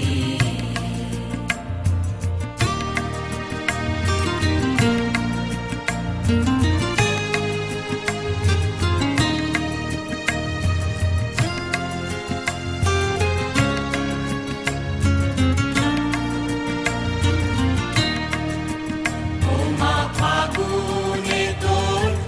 You.